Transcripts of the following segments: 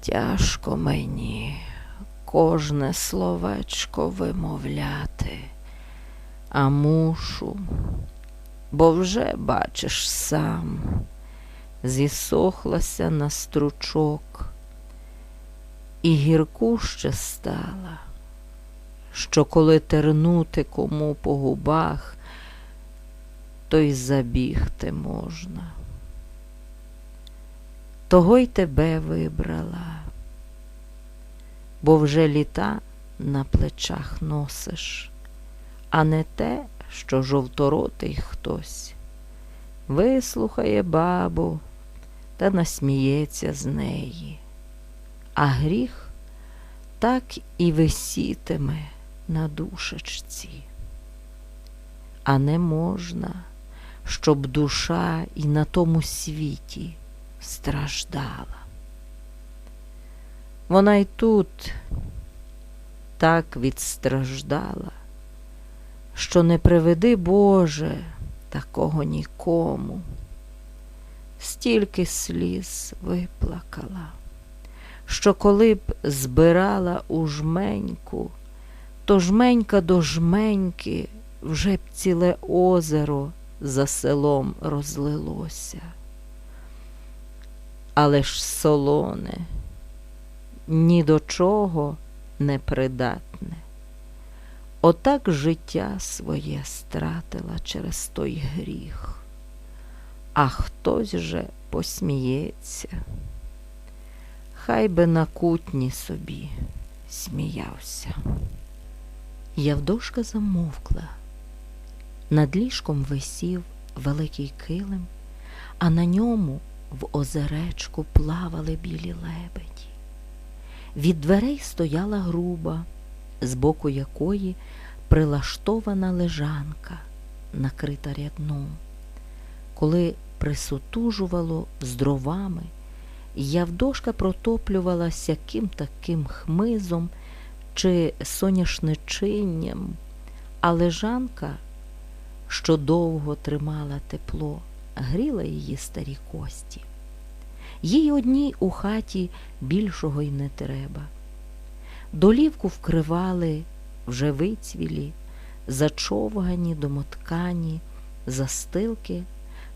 Тяжко мені кожне словечко вимовляти, а мушу, бо вже бачиш сам, зісохлася на стручок, і гіркуще стала, що коли тернути кому по губах, то й забігти можна. Того й тебе вибрала, бо вже літа на плечах носиш, а не те, що жовторотий хтось. Вислухає бабу та насміється з неї, а гріх так і висітиме на душечці. А не можна, щоб душа і на тому світі страждала. Вона й тут так відстраждала, що не приведи Боже такого нікому. Стільки сліз виплакала, що коли б збирала у жменьку, то жменька до жменьки вже б ціле озеро за селом розлилося. Але ж солоне ні до чого не придатне. Отак життя своє стратила через той гріх, а хтось же посміється. Хай би на кутні собі сміявся. Явдошка замовкла. Над ліжком висів великий килим, а на ньому в озеречку плавали білі лебеді. Від дверей стояла груба, з боку якої прилаштована лежанка, накрита рядном. Коли присутужувало з дровами, Явдошка протоплювала сяким таким хмизом чи соняшничинням, а лежанка, що довго тримала тепло, гріла її старі кості. Їй одній у хаті більшого й не треба. Долівку вкривали вже вицвілі, зачовгані, домоткані, застилки,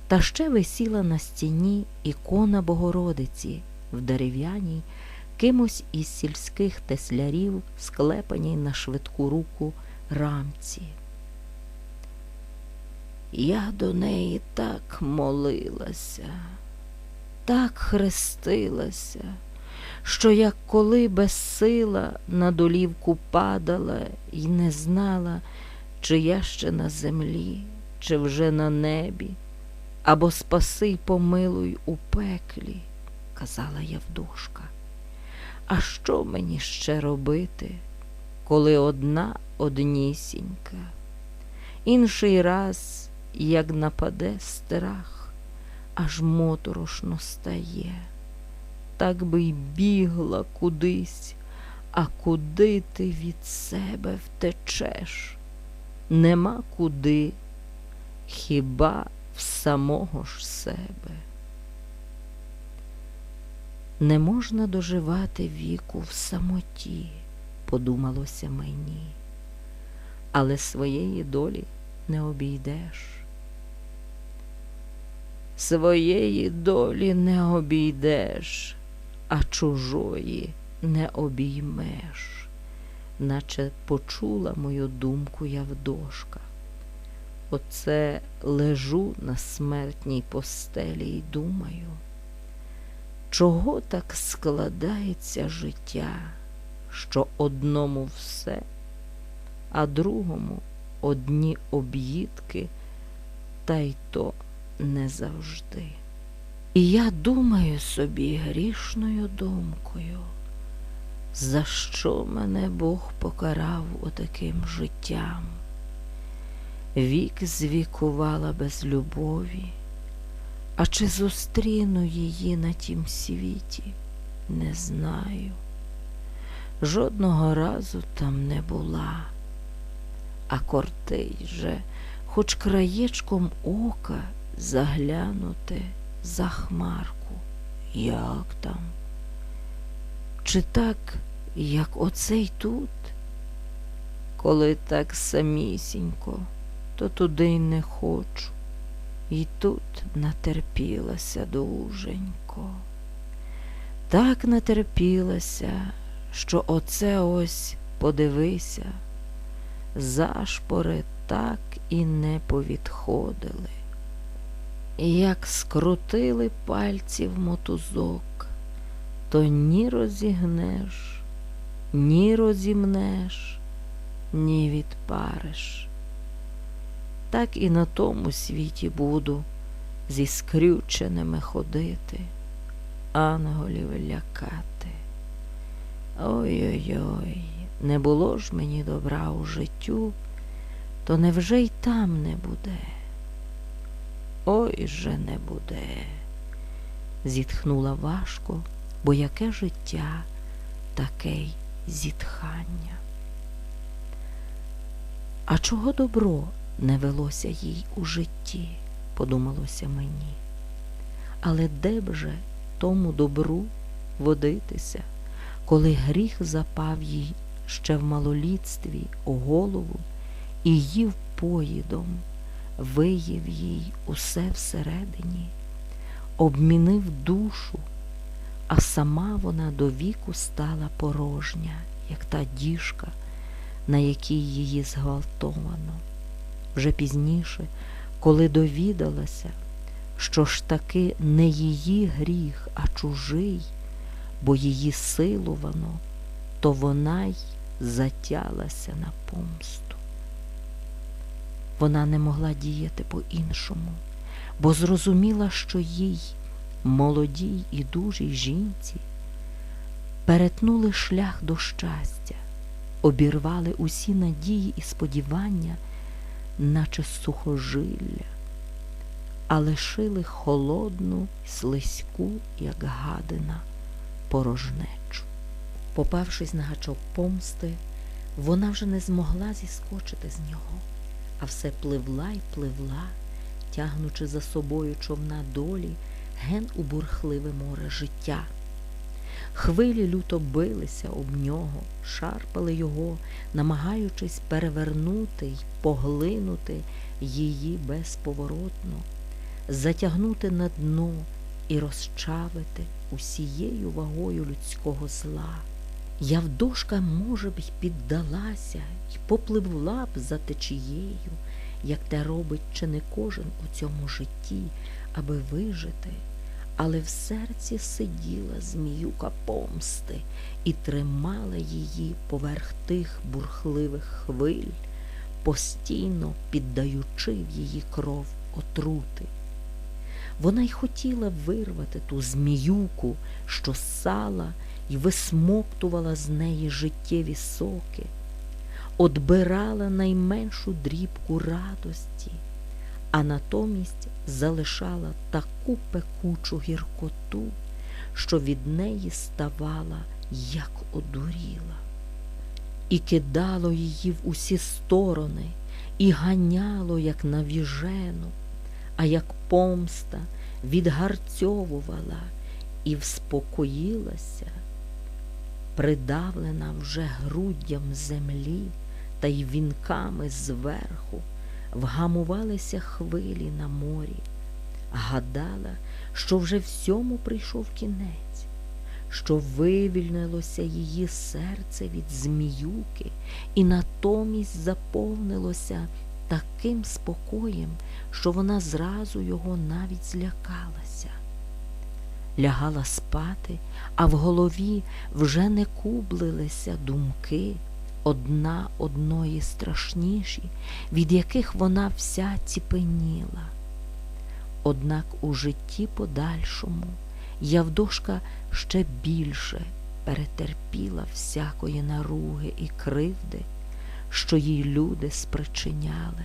та ще висіла на стіні ікона Богородиці в дерев'яній, кимось із сільських теслярів, склепаній на швидку руку рамці. Я до неї так молилася, так хрестилася, що як коли безсила на долівку падала і не знала, чи я ще на землі, чи вже на небі, або спаси й помилуй у пеклі, казала Явдушка. А що мені ще робити, коли одна однісінька? Інший раз, як нападе страх, аж моторошно стає, так би й бігла кудись, а куди ти від себе втечеш? Нема куди, хіба в самого ж себе. Не можна доживати віку в самоті, подумалося мені, але своєї долі не обійдеш. Своєї долі не обійдеш, а чужої не обіймеш, наче почула мою думку Явдошка. Оце лежу на смертній постелі й думаю, чого так складається життя, що одному все, а другому одні об'їдки, та й то не завжди. І я думаю собі грішною думкою, за що мене Бог покарав отаким життям. Вік звікувала без любові, а чи зустріну її на тім світі, не знаю. Жодного разу там не була, а кортить же, хоч краєчком ока заглянути за хмарку, як там. Чи так, як оцей тут? Коли так самісінько, то туди й не хочу. І тут натерпілася дуженько. Так натерпілася, що оце ось подивися, зашпори так і не повідходили. Як скрутили пальці в мотузок, то ні розігнеш, ні розімнеш, ні відпариш. Так і на тому світі буду зі скрюченими ходити, ангелів лякати. Ой-ой-ой, не було ж мені добра у життю, то невже й там не буде? Ой же не буде, зітхнула важко, бо яке життя, таке й зітхання. А чого добро не велося їй у житті, подумалося мені. Але де б же тому добру водитися, коли гріх запав їй ще в малолітстві у голову і їв поїдом, виїв їй усе всередині, обмінив душу, а сама вона до віку стала порожня, як та діжка, на якій її зґвалтовано. Вже пізніше, коли довідалася, що ж таки не її гріх, а чужий, бо її силувано, то вона й затялася на помсту. Вона не могла діяти по-іншому, бо зрозуміла, що їй, молодій і дужій жінці, перетнули шлях до щастя, обірвали усі надії і сподівання, наче сухожилля, а лишили холодну, слизьку, як гадина, порожнечу. Попавшись на гачок помсти, вона вже не змогла зіскочити з нього, а все пливла й пливла, тягнучи за собою човна долі ген у бурхливе море життя. Хвилі люто билися об нього, шарпали його, намагаючись перевернути й поглинути її безповоротно, затягнути на дно і розчавити усією вагою людського зла. Явдошка, може б, й піддалася й попливла б за течією, як те робить чи не кожен у цьому житті, аби вижити, але в серці сиділа зміюка помсти і тримала її поверх тих бурхливих хвиль, постійно піддаючи в її кров отрути. Вона й хотіла вирвати ту зміюку, що сала й висмоктувала з неї життєві соки, одбирала найменшу дрібку радості, а натомість залишала таку пекучу гіркоту, що від неї ставала, як одуріла, і кидало її в усі сторони, і ганяло, як навіжену, а як помста відгарцьовувала і вспокоїлася, придавлена вже груддям землі та й вінками зверху, вгамувалися хвилі на морі, гадала, що вже всьому прийшов кінець, що вивільнилося її серце від зміюки і натомість заповнилося таким спокоєм, що вона зразу його навіть злякалася. Лягала спати, а в голові вже не кублилися думки, одна одної страшніші, від яких вона вся ціпеніла. Однак у житті подальшому Явдошка ще більше перетерпіла всякої наруги і кривди, що їй люди спричиняли,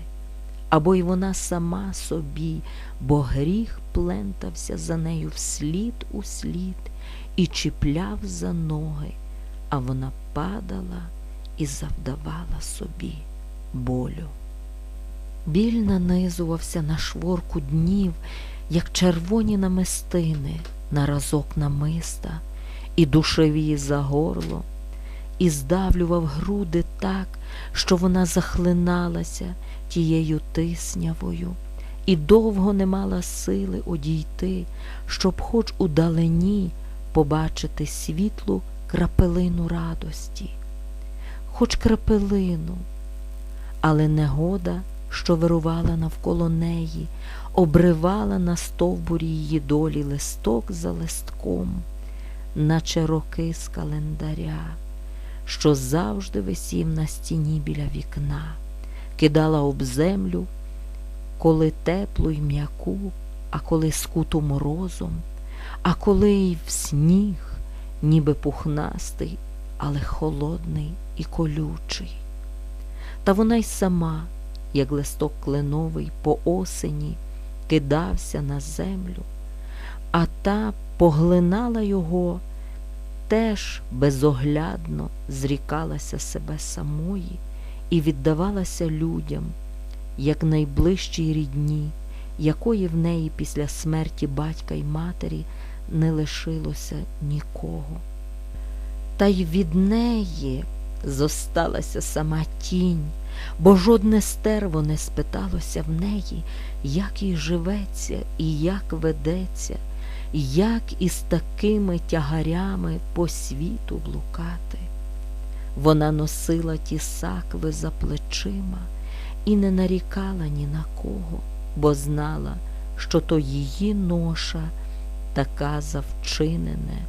або й вона сама собі, бо гріх плентався за нею вслід у слід і чіпляв за ноги, а вона падала і завдавала собі болю. Біль нанизувався на шворку днів, як червоні намистини на разок намиста, і душеві за горло, і здавлював груди так, що вона захлиналася тією тиснявою, і довго не мала сили одійти, щоб хоч удалені побачити світлу крапелину радості, хоч крапелину, але негода, що вирувала навколо неї, обривала на стовбурі її долі листок за листком, наче роки з календаря, що завжди висів на стіні біля вікна, кидала об землю, коли теплу й м'яку, а коли скуту морозом, а коли й в сніг, ніби пухнастий, але холодний і колючий. Та вона й сама, як листок кленовий по осені, кидався на землю, а та поглинала його, теж безоглядно зрікалася себе самої і віддавалася людям, як найближчій рідні, якої в неї після смерті батька й матері не лишилося нікого. Та й від неї зосталася сама тінь, бо жодне стерво не спиталося в неї, як їй живеться і як ведеться, як із такими тягарями по світу блукати. Вона носила ті сакви за плечима і не нарікала ні на кого, бо знала, що то її ноша така завчинене,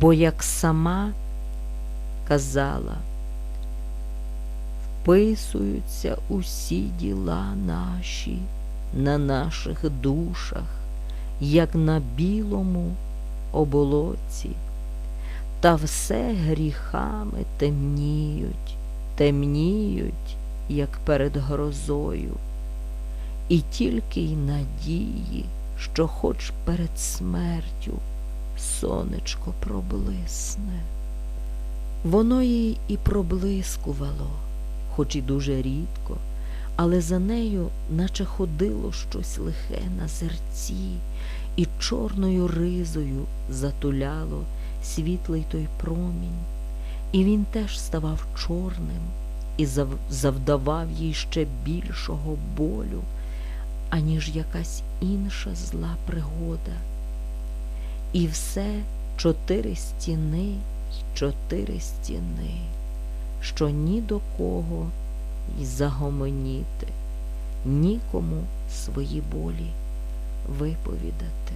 бо як сама казала, вписуються усі діла наші на наших душах, як на білому оболоці, та все гріхами темніють, темніють, як перед грозою, і тільки й надії, що хоч перед смертю сонечко проблисне. Воно їй і проблискувало, хоч і дуже рідко, але за нею наче ходило щось лихе на зерці, і чорною ризою затуляло світлий той промінь, і він теж ставав чорним і завдавав їй ще більшого болю, аніж якась інша зла пригода. І все чотири стіни й чотири стіни, що ні до кого й загомоніти, нікому свої болі виповідати.